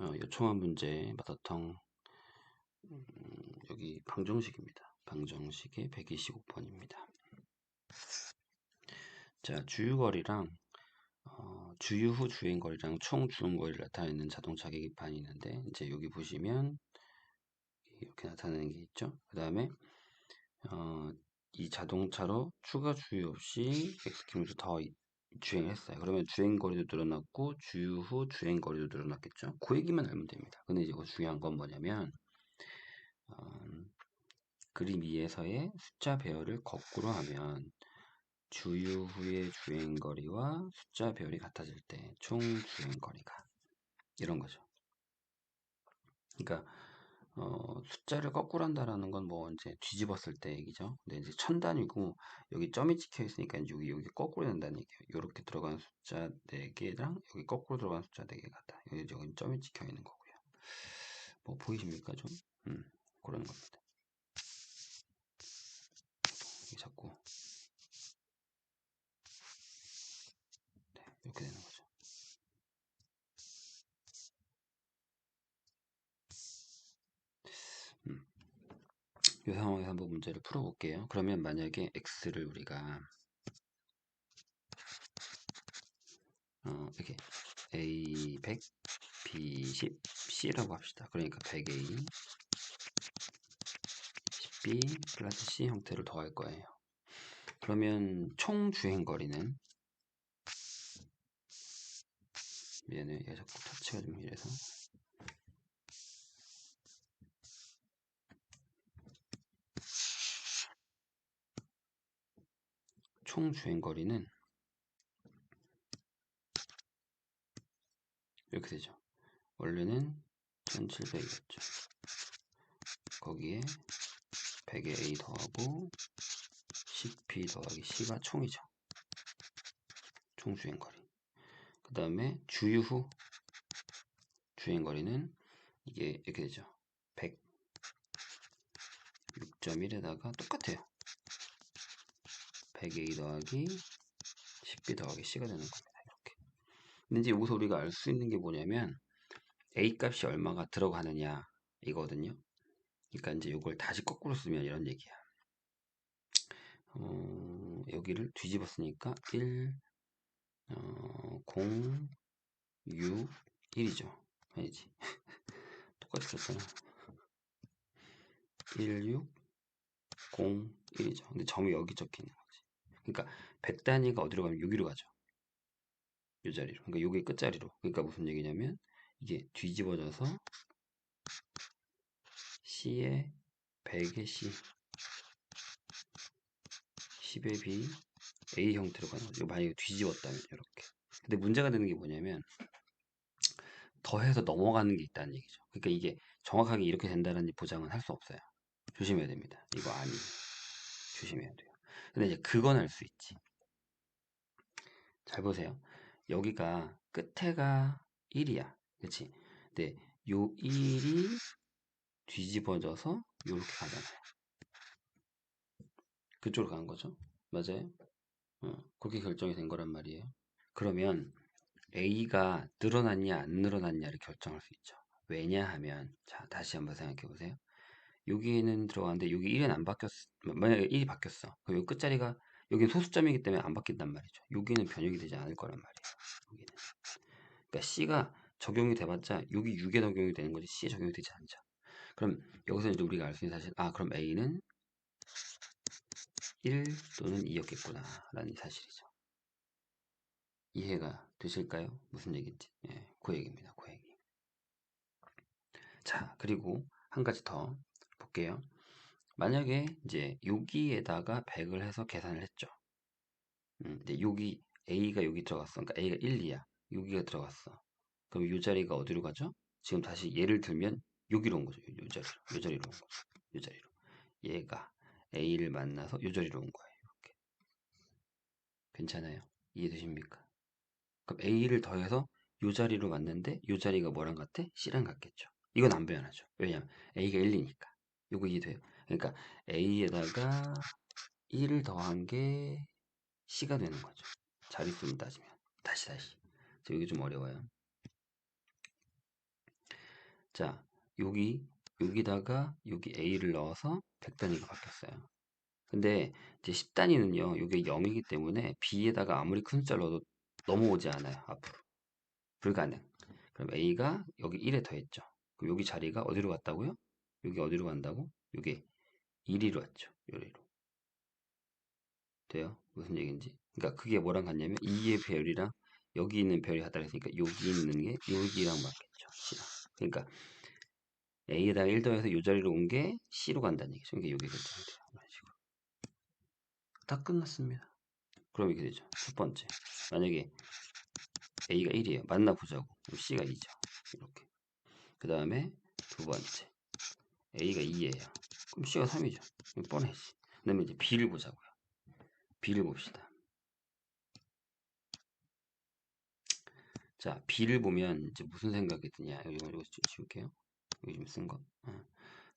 어, 요청한 문제 마더텅 음, 여기 방정식입니다. 방정식의 125번입니다. 자 주유거리랑 어, 주유 후 주행거리랑 총 주행거리를 나타내는 자동차 계기판이 있는데 이제 여기 보시면 이렇게 나타내는 게 있죠. 그 다음에 어, 이 자동차로 추가 주유 없이 X키로미터 더 주행을 했어요. 그러면 주행 거리도 늘어났고 주유 후 주행 거리도 늘어났겠죠. 그 얘기만 알면 됩니다. 근데 이제 중요한 건 뭐냐면 어, 그림 2에서의 숫자 배열을 거꾸로 하면 주유 후의 주행 거리와 숫자 배열이 같아질 때 총 주행 거리가 이런 거죠. 그러니까 어, 숫자를 거꾸로 한다라는 건 뭐 이제 뒤집었을 때 얘기죠. 근데 이제 천 단위고 여기 점이 찍혀 있으니까 여기 여기 거꾸로 된다는 얘기예요. 이렇게 들어가는 숫자 4개랑 여기 거꾸로 들어가는 숫자 4개 같다. 여기 여기 점이 찍혀 있는 거고요. 뭐 보이십니까 좀? 음, 그런 겁니다. 이게 자꾸 네, 이렇게 되는 거죠. 음. 이 상황에서 한번 문제를 풀어볼게요. 그러면 만약에 x를 우리가 어, 이렇게 a 100, b 10, c라고 합시다. 그러니까 100a, 10b 플러스 c 형태를 더할 거예요. 그러면 총 주행 거리는 미안해, 얘 자꾸 터치가 좀 이래서 총 주행거리는 이렇게 되죠. 원래는 1700이었죠. 거기에 100에 A 더하고 10P 더하기 C가 총이죠. 총 주행거리. 그 다음에 주유 후 주행거리는 이게 이렇게 되죠. 100 6.1에다가 똑같아요. 100A 더하기 10B 더하기 C가 되는 겁니다. 이렇게. 근데 이제 여기서 우리가 알 수 있는 게 뭐냐면 A 값이 얼마가 들어가느냐 이거거든요. 그러니까 이제 이걸 다시 거꾸로 쓰면 이런 얘기야. 어, 여기를 뒤집었으니까 1, 어, 0, 6, 1이죠. 아니지. 똑같이 썼잖아. 1, 6, 0, 1이죠. 근데 점이 여기 적혀 있는. 그러니까 100 단위가 어디로 가면 여기로 가죠. 이 자리로. 그러니까 요게 끝자리로. 그러니까 무슨 얘기냐면 이게 뒤집어져서 C에 100의 C 10의 B A 형태로 가는 거죠. 만약에 뒤집었다면 이렇게. 근데 문제가 되는 게 뭐냐면 더해서 넘어가는 게 있다는 얘기죠. 그러니까 이게 정확하게 이렇게 된다는 보장은 할 수 없어요. 조심해야 됩니다. 이거 아니 조심해야 돼요. 근데 이제 그건 알 수 있지. 잘 보세요. 여기가 끝에가 1이야. 그치? 근데 요 1이 뒤집어져서 이렇게 가잖아요. 그쪽으로 가는 거죠. 맞아요? 어, 그렇게 결정이 된 거란 말이에요. 그러면 A가 늘어났냐 안 늘어났냐를 결정할 수 있죠. 왜냐하면 자 다시 한번 생각해 보세요. 여기에는 들어가는데 여기 1은 안 바뀌었 만약에 1이 바뀌었어. 그럼 요 끝자리가 여기는 소수점이기 때문에 안 바뀐단 말이죠. 여기는 변형이 되지 않을 거란 말이에요. 여기는. 그러니까 C가 적용이 돼봤자 여기 6에 적용이 되는 거지 C에 적용이 되지 않죠. 그럼 여기서 이제 우리가 알 수 있는 사실 아 그럼 A는 1 또는 2였겠구나 라는 사실이죠. 이해가 되실까요? 무슨 얘기인지. 예, 그 얘기입니다. 그 얘기. 자, 그리고 한 가지 더 볼게요. 만약에 이제 여기에다가 100을 해서 계산을 했죠. 음, 근데 여기 A가 여기 들어갔어. 그러니까 A가 1, 2야. 여기가 들어갔어. 그럼 이 자리가 어디로 가죠? 지금 다시 예를 들면 여기로 온 거죠. 이 자리로. 이 자리로 온 거죠. 이 자리로. 얘가 A를 만나서 이 자리로 온 거예요. 이렇게. 괜찮아요? 이해되십니까? 그럼 A를 더해서 이 자리로 왔는데 이 자리가 뭐랑 같아? C랑 같겠죠. 이건 안 변하죠. 왜냐면 A가 1이니까. 이거 이해돼요? 그러니까 A에다가 1을 더한 게 C가 되는 거죠. 자릿수를 따지면. 다시 다시. 여기 좀 어려워요. 자, 여기, 여기다가 여기 A를 넣어서 100단위가 바뀌었어요. 근데 이제 10단위는요, 이게 0이기 때문에 B에다가 아무리 큰 숫자를 넣어도 넘어오지 않아요, 앞으로. 불가능. 그럼 A가 여기 1에 더했죠. 그럼 여기 자리가 어디로 갔다고요? 여기 어디로 간다고? 여기 1위로 왔죠. 요리로. 돼요? 무슨 얘기인지. 그러니까 그게 뭐랑 같냐면 2의 별이랑 여기 있는 별이 그랬으니까 여기 있는 게 여기랑 맞겠죠. C랑. 그러니까 A에다가 1 더해서 이 자리로 온 게 C로 간다는 얘기죠. 그러니까 여기 결정이 돼요. 이런. 다 끝났습니다. 그럼 이렇게 되죠. 첫 번째. 만약에 A가 1이에요. 만나 보자고. 그럼 C가 2죠. 이렇게. 그 다음에 두 번째. A가 2예요. 그럼 C가 3이죠. 뻔해지. 그 다음에 이제 B를 보자고요. B를 봅시다. 자, B를 보면 이제 무슨 생각이 드냐. 이거, 이거 좀 지울게요. 여기 좀 쓴 거. 어.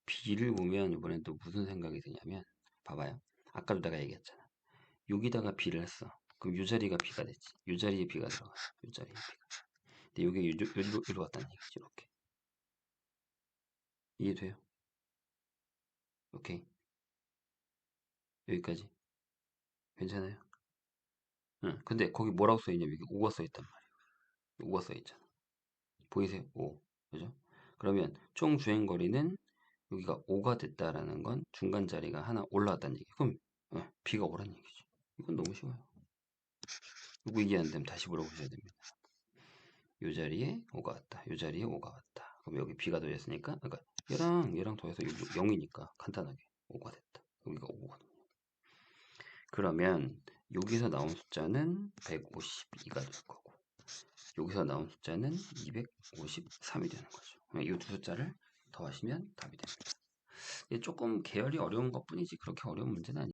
B를 보면 이번엔 또 무슨 생각이 드냐면, 봐봐요. 아까도 내가 얘기했잖아. 여기다가 B를 했어. 그럼 이 자리가 B가 됐지. 이 자리에 B가 들어갔어. 이 자리에 B가. 근데 여기로, 여기로 왔다는 얘기지. 이렇게. 이해돼요? 오케이. 여기까지. 괜찮아요? 응. 근데 거기 뭐라고 써있냐면 여기 5가 써있단 말이에요. 5가 써있잖아. 보이세요? 5. 그죠? 그러면 총 주행거리는 여기가 5가 됐다라는 건 중간 자리가 하나 올라왔다는 얘기. 그럼 어, B가 오란 얘기지. 이건 너무 쉬워요. 이거 이해 안 되면 다시 물어보셔야 됩니다. 이 자리에 5가 왔다. 이 자리에 5가 왔다. 그럼 여기 B가 더했으니까 그러니까 얘랑 얘랑 더해서 0이니까 간단하게 5가 됐다. 여기가 5거든요. 그러면 여기서 나온 숫자는 152가 될 거고 여기서 나온 숫자는 253이 되는 거죠. 이 두 숫자를 더하시면 답이 됩니다. 조금 계열이 어려운 것 뿐이지 그렇게 어려운 문제는 아니에요.